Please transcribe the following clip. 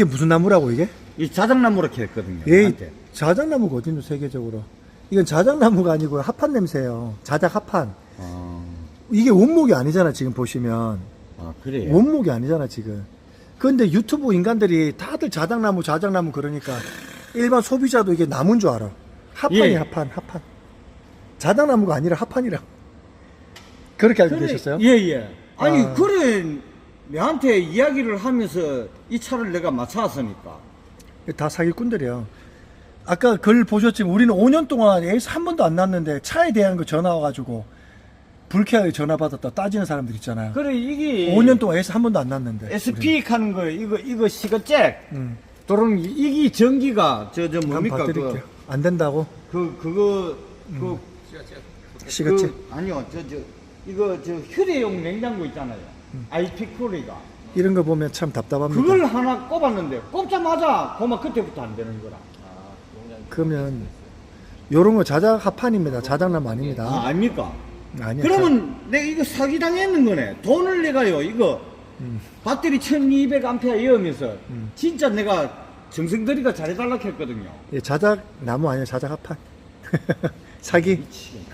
이게 무슨 나무라고 이게? 이 자작나무로 했거든요. 예, 나한테. 자작나무가 어딨노 세계적으로? 이건 자작나무가 아니고 합판 냄새예요. 자작 합판. 아, 이게 원목이 아니잖아 지금 보시면 아 그래요. 원목이 아니잖아 지금. 근데 유튜브 인간들이 다들 자작나무 자작나무 그러니까 일반 소비자도 이게 나무인 줄 알아. 합판이 예. 합판 합판. 자작나무가 아니라 합판이라. 그렇게 알고 계셨어요? 예, 예. 아니, 아. 그래, 내한테 이야기를 하면서 이 차를 내가 맞춰왔으니까. 다 사기꾼들이야. 아까 글 보셨지만 우리는 5년 동안 에이스 한 번도 안 났는데 차에 대한 거 전화 와가지고 불쾌하게 전화 받았다 따지는 사람들 있잖아요. 그래, 이게. 5년 동안 에이스 한 번도 안 났는데. SP 하는 거, 이거, 이거 시거잭. 음. 또는 이게 전기가, 저, 저 뭡니까. 그, 안 된다고? 그, 그거, 그, 시그치. 그, 아니요, 저, 저, 이거, 저, 휴대용 냉장고 있잖아요. IP 쿨리가. 이런 거 보면 참 답답합니다. 그걸 하나 꼽았는데, 꼽자마자, 고마 그때부터 안 되는 거라. 그러면 요런 거 자작 합판입니다. 자작나무 아닙니다. 아, 아닙니까? 아니야. 그러면 내가 이거 사기 당했는 거네. 돈을 내가요, 이거. 음. 배터리 1200A 이으면서 진짜 내가 정성들이가 잘해달라 했거든요. 예, 자작 나무 아니야 자작 합판. 사기. 미치겠네.